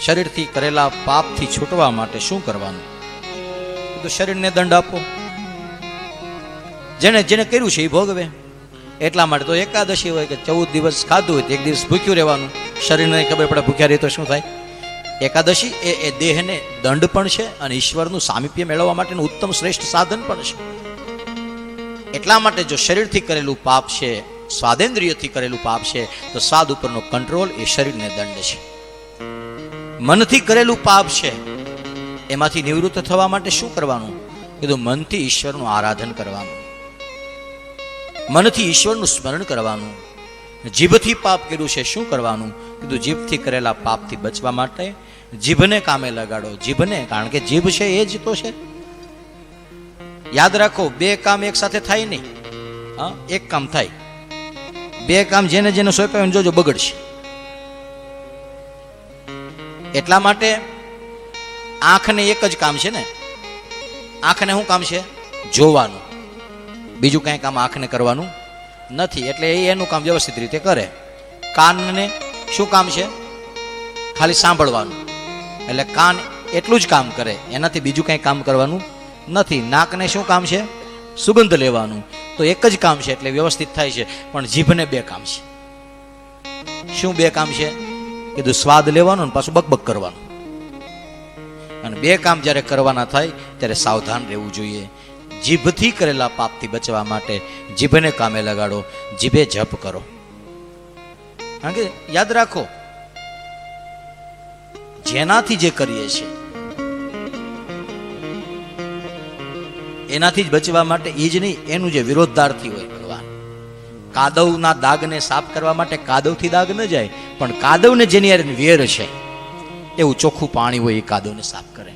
શરીરથી કરેલા પાપથી છૂટવા માટે શું કરવાનું? તો શરીરને દંડ આપો. જેને જેને કર્યું છે એ ભોગવે. એટલા માટે તો એકાદશી હોય કે ચૌદ દિવસ ખાધું હોય એક દિવસ ભૂખ્યું રહેવાનું. શરીરને ખબર પડે ભૂખ્યા રહે તો શું થાય? એકાદશી એ એ દેહને દંડ પણ છે અને ઈશ્વરનું સામીપ્ય મેળવવા માટેનું ઉત્તમ શ્રેષ્ઠ સાધન પણ છે. એટલા માટે જો શરીરથી કરેલું પાપ છે, સ્વાદેન્દ્રિયથી કરેલું પાપ છે, તો સ્વાદ ઉપરનો કંટ્રોલ એ શરીરને દંડ છે. મનથી કરેલું પાપ છે. એમાંથી નિવૃત્ત થવા માટે શું કરવાનું? કીધું, મનથી ઈશ્વરનું આરાધન કરવાનું. મનથી ઈશ્વરનું સ્મરણ કરવાનું. જીભથી પાપ કર્યું છે, શું કરવાનું? કીધું, જીભથી કરેલા પાપથી બચવા માટે જીભને કામે લગાડો. જીભને, કારણ કે જીભ છે, એ જ તો છે. યાદ રાખો, બે કામ એક સાથે થાય નહીં. હા, એક કામ થાય. બે કામ જેને જેને સોંપ્યા જોજો, બગડશે. એટલા માટે આંખને એક જ કામ છે ને? આંખને શું કામ છે? જોવાનું. બીજું કાંઈ કામ આંખને કરવાનું નથી. એટલે એ એનું કામ વ્યવસ્થિત રીતે કરે. કાનને શું કામ છે? ખાલી સાંભળવાનું. એટલે કાન એટલું જ કામ કરે. એનાથી બીજું કાંઈ કામ કરવાનું નથી. નાકને શું કામ છે? સુગંધ લેવાનું. તો એક જ કામ છે એટલે વ્યવસ્થિત થાય છે. પણ જીભને બે કામ છે. શું બે કામ છે? કીધું, સ્વાદ લેવાનો ને પાછું બકબક કરવાનું. અને બે કામ જ્યારે કરવાના થાય, ત્યારે સાવધાન રહેવું જોઈએ. જીભથી કરેલા પાપથી બચવા માટે જીભને કામે લગાડો, જીભે જપ કરો. કારણ કે યાદ રાખો, જેનાથી જે કરીએ છીએ એનાથી જ બચવા માટે એ જ નહીં, એનું જે વિરોધદારથી હોય. કાદવના દાગને સાફ કરવા માટે કાદવથી દાગ ન જાય, પણ કાદવને જેની યાર વેર છે, એવું ચોખ્ખું પાણી હોય એ કાદવને સાફ કરે.